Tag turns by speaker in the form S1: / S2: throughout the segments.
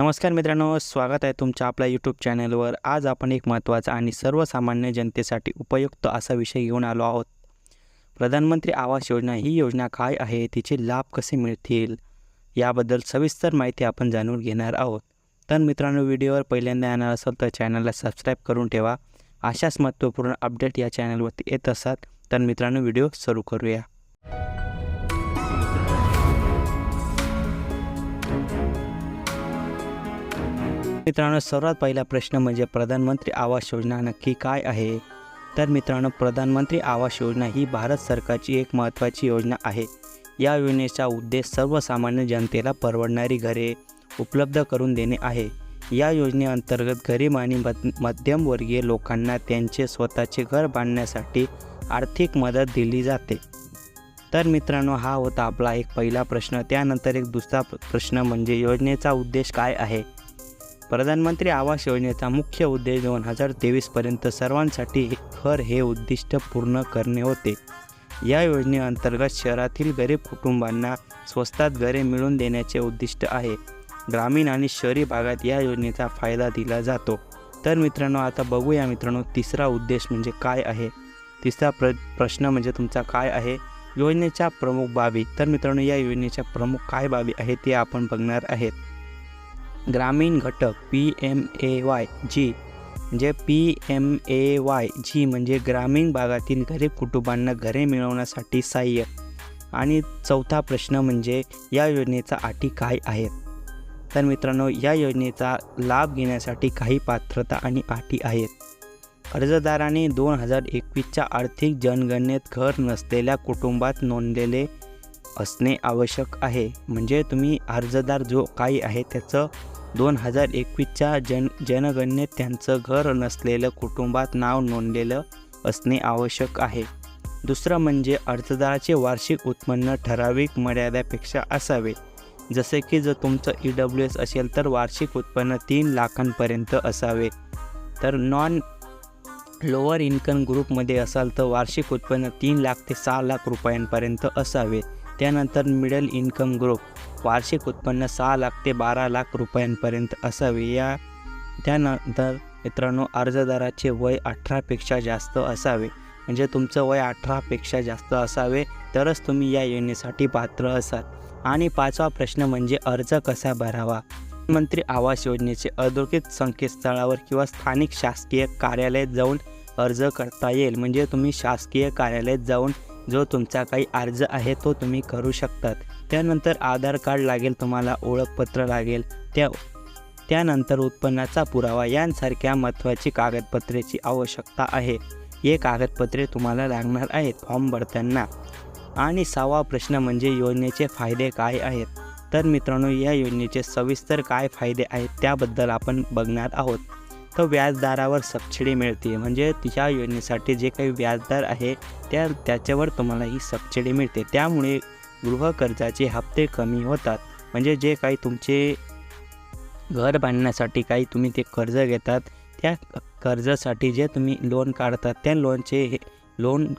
S1: नमस्कार मित्रांनो स्वागत आहे तुमच्या आपल्या यूट्यूब चॅनलवर आज आपण एक महत्त्वाचा आणि सर्वसामान्य जनतेसाठी उपयुक्त असा विषय घेऊन आलो आहोत. प्रधानमंत्री आवास योजना ही योजना काय आहे? तिचे लाभ कसे मिळतील? याबद्दल सविस्तर माहिती आपण जाणून घेणार आहोत. तर मित्रांनो व्हिडिओवर पहिल्यांदा येणार असेल तर चॅनलला सबस्क्राईब करून ठेवा. अशाच महत्त्वपूर्ण अपडेट या चॅनलवरती येत असतात. तर मित्रांनो व्हिडिओ सुरू करूया. मित्रांनो सर्वात पहिला प्रश्न म्हणजे प्रधानमंत्री आवास योजना नक्की काय आहे? तर मित्रांनो प्रधानमंत्री आवास योजना ही भारत सरकारची एक महत्त्वाची योजना आहे. या योजनेचा उद्देश सर्वसामान्य जनतेला परवडणारी घरे उपलब्ध करून देणे आहे. या योजनेअंतर्गत गरीब आणि मध मध्यमवर्गीय लोकांना त्यांचे स्वतःचे घर बांधण्यासाठी आर्थिक मदत दिली जाते. तर मित्रांनो हा होता आपला एक पहिला प्रश्न. त्यानंतर एक दुसरा प्रश्न म्हणजे योजनेचा उद्देश काय आहे? प्रधानमंत्री आवास योजनेचा मुख्य उद्देश दोन हजार तेवीसपर्यंत सर्वांसाठी घर हे उद्दिष्ट पूर्ण करणे होते. या योजनेअंतर्गत शहरातील गरीब कुटुंबांना स्वस्तात घरे मिळवून देण्याचे उद्दिष्ट आहे. ग्रामीण आणि शहरी भागात या योजनेचा फायदा दिला जातो. तर मित्रांनो आता बघूया मित्रांनो तिसरा उद्देश म्हणजे काय आहे? तिसरा प्र प्रश्न म्हणजे तुमचा काय आहे? योजनेच्या प्रमुख बाबी. तर मित्रांनो या योजनेच्या प्रमुख काय बाबी आहेत ते आपण बघणार आहेत. ग्रामीण घटक P M A Y G म्हणजे P M A Y G म्हणजे ग्रामीण भागातील गरीब कुटुंबांना घरे मिळवण्यासाठी सहाय्य. आणि चौथा प्रश्न म्हणजे या योजनेचा अटी काय आहेत? तर मित्रांनो या योजनेचा लाभ घेण्यासाठी काही पात्रता आणि अटी आहेत. अर्जदाराने दोन हजार एकवीसच्या आर्थिक जनगणनेत घर नसलेल्या कुटुंबात नोंदलेले असणे आवश्यक आहे. म्हणजे तुम्ही अर्जदार जो काही आहे त्याचं दोन हजार एकवीसच्या जन जनगणनेत त्यांचं घर नसलेलं कुटुंबात नाव नोंदलेलं असणे आवश्यक आहे. दुसरं म्हणजे अर्जदाराचे वार्षिक उत्पन्न ठराविक मर्यादेपेक्षा असावे. जसे की जर तुमचं ई डब्ल्यू एस असेल तर वार्षिक उत्पन्न तीन लाखांपर्यंत असावे. तर नॉन लोअर इन्कम ग्रुपमध्ये असाल तर वार्षिक उत्पन्न तीन लाख ते सहा लाख रुपयांपर्यंत असावे. त्यानंतर मिडल इन्कम ग्रुप वार्षिक उत्पन्न सहा लाख ते बारा लाख रुपयांपर्यंत असावे. या त्यानंतर मित्रांनो अर्जदाराचे वय अठरापेक्षा जास्त असावे. म्हणजे तुमचं वय अठरापेक्षा जास्त असावे तरच तुम्ही या योजनेसाठी पात्र असाल. आणि पाचवा प्रश्न म्हणजे अर्ज कसा भरावा? मंत्री आवास योजनेचे औद्योगिक संकेतस्थळावर किंवा स्थानिक शासकीय कार्यालयात जाऊन अर्ज करता येईल. म्हणजे तुम्ही शासकीय कार्यालयात जाऊन जो तुमचा काही अर्ज आहे तो तुम्ही करू शकतात. त्यानंतर आधार कार्ड लागेल तुम्हाला ओळखपत्र लागेल त्या त्यानंतर उत्पन्नाचा पुरावा यांसारख्या महत्त्वाची कागदपत्रेची आवश्यकता आहे. हे कागदपत्रे तुम्हाला लागणार आहेत फॉर्म भरताना. आणि सहावा प्रश्न म्हणजे योजनेचे फायदे काय आहेत? तर मित्रांनो या योजनेचे सविस्तर काय फायदे आहेत त्याबद्दल आपण बघणार आहोत. तर व्याजदरावर सबसिडी मिळते म्हणजे तिच्या योजनेसाठी जे काही व्याजदर आहे त्या त्याच्यावर तुम्हाला ही सबसिडी मिळते. त्यामुळे गृहकर्जाचे हप्ते कमी होतात. म्हणजे जे काही तुमचे घर बांधण्यासाठी काही तुम्ही ते कर्ज घेतात त्या कर्जासाठी जे तुम्ही लोन काढतात त्या लोनचे हे लोन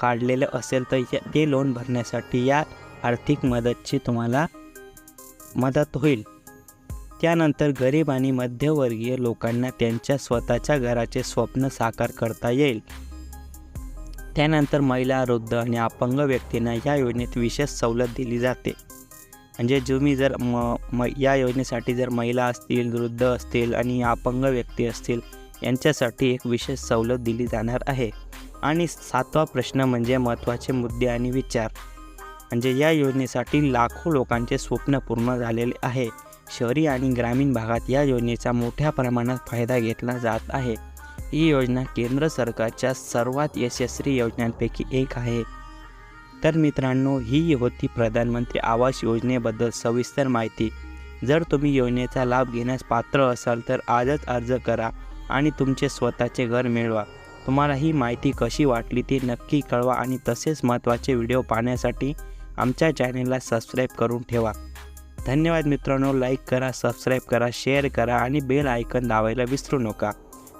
S1: काढलेलं असेल तर या- ते लोन भरण्यासाठी या आर्थिक मदतची तुम्हाला मदत होईल. त्यानंतर गरीब आणि मध्यमवर्गीय लोकांना त्यांच्या स्वतःच्या घराचे स्वप्न साकार करता येईल. त्यानंतर महिला वृद्ध आणि अपंग व्यक्तींना या योजनेत विशेष सवलत दिली जाते. म्हणजे तुम्ही जर म म या योजनेसाठी जर महिला असतील वृद्ध असतील आणि अपंग व्यक्ती असतील यांच्यासाठी एक विशेष सवलत दिली जाणार आहे. आणि सातवा प्रश्न म्हणजे महत्त्वाचे मुद्दे आणि विचार. म्हणजे या योजनेसाठी लाखो लोकांचे स्वप्न पूर्ण झालेले आहे. शहरी आणि ग्रामीण भागात या योजनेचा मोठ्या प्रमाणात फायदा घेतला जात आहे. ही योजना केंद्र सरकारच्या सर्वात यशस्वी योजनांपैकी एक आहे. तर मित्रांनो ही होती प्रधानमंत्री आवास योजनेबद्दल सविस्तर माहिती. जर तुम्ही योजनेचा लाभ घेण्यास पात्र असाल तर आजच अर्ज करा आणि तुमचे स्वतःचे घर मिळवा. तुम्हाला ही माहिती कशी वाटली ती नक्की कळवा आणि तसेच महत्त्वाचे व्हिडिओ पाहण्यासाठी आमच्या चॅनेलला सबस्क्राईब करून ठेवा. धन्यवाद मित्रांनो लाईक करा सबस्क्राईब करा शेअर करा आणि बेल आयकन दाबायला विसरू नका.